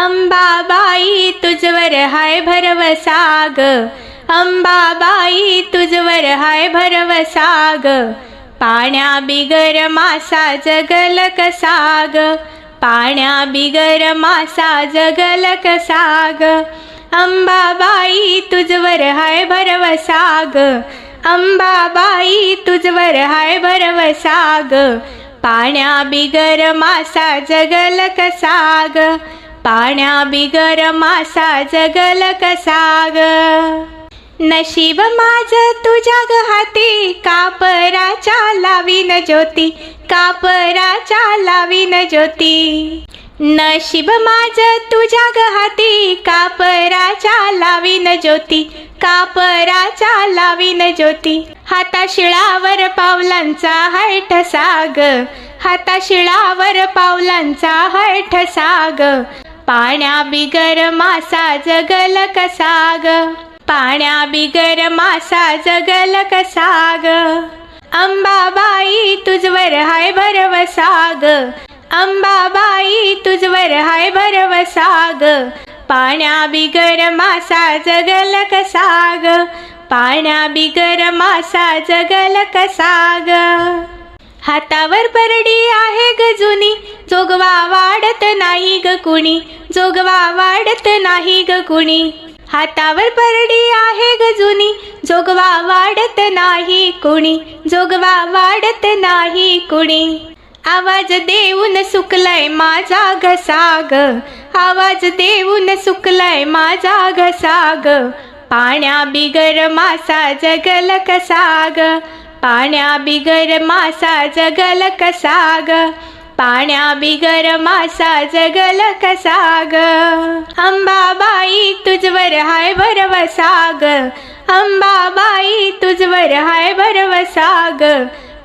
अंबाबाई तुझवर हाय भरवसा ग. अंबाबाई तुझवर हाय भरवसा ग. पाण्या बिगर मासा जगल कसा ग. पाण्या बिगर मासा जगल कसा ग. अंबाबाई तुझवर हाय भरवसा ग. अंबाबाई तुझवर हाय भरवसा ग. पाण्या बिगर मासा जगल कसा ग. पाण्या बिगर मासा जगल कसाग. नशीब माझ तुझ्या ग हाती कापराच्या लावीन ज्योती कापराच्या लावीन ज्योती. नशीब माझ तुझ्या ग हाती कापराच्या लावीन ज्योती कापराच्या लावीन ज्योती. हाता शिळावर पावलांचा हैठ साग हाता शिळावर पावलांचा हैठ साग पाण्या बिगर मासा जगल कसाग. पाण्या बिगर मासा जगल कसाग. अंबाबाई तुझवर हाय भरवसाग अंबाबाई तुझवर हाय भरवसाग पाण्या बिगर मासा जगल कसाग. पाण्या बिगर मासा जगल कसाग. हातावर परडी आहे ग जुनी. जोगवा वाढत नाही ग कुणी. जोगवा वाढत नाही ग कुणी. हातावर परडी आहे ग जुनी. जोगवा वाढत नाही कुणी. जोगवा वाढत नाही कुणी. आवाज देऊन सुकलाय माझा घसाग आवाज देऊन सुकलाय माझा घसाग पाण्या बिगर मासा जगल कसाग. पाण्या बिगर मासा जगल कसाग. पाण्या बिगर मासा जगल कसाग. अंबाबाई तुझवर हाय भरवसा ग अंबाबाई तुझवर हाय भरवसा ग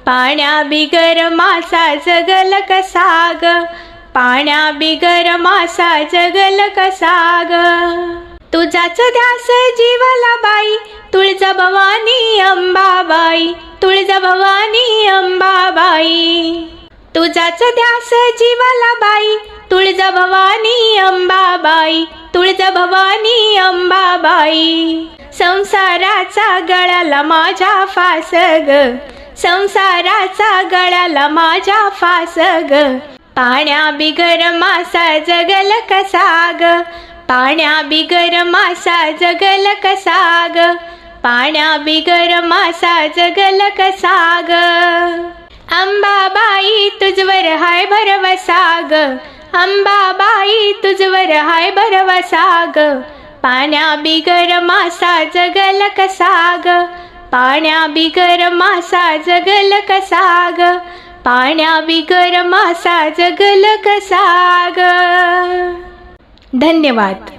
पाण्या बिगर मासा जगल कसाग. पाण्या बिगर मासा जगल कसाग. तुझाच ध्यास जीवाला बाई तुळजा भवानी अंबाबाई तुळजा भवानी अंबाबाई. तुझाच ध्यास जीवाला बाई. तुळजा भवानी अंबाबाई. तुळजा भवानी अंबाबाई. संसाराचा गळाला माझ्या फास ग. संसाराचा गळाला माझ्या फास ग. पाण्या बिगर मासा जगल कसा ग. पाण्या बिगर मासा जगल कसा ग. पाण्या बिगर मासा जगल कसा ग. तुझवर हाय भरवसा ग अंबाबाई तुझवर हाय भरवसा ग पाण्या बिगर मासा जगल कसा ग पाण्या बिगर मासा जगल कसा ग पाण्या बिगर मासा जगल कसा ग धन्यवाद.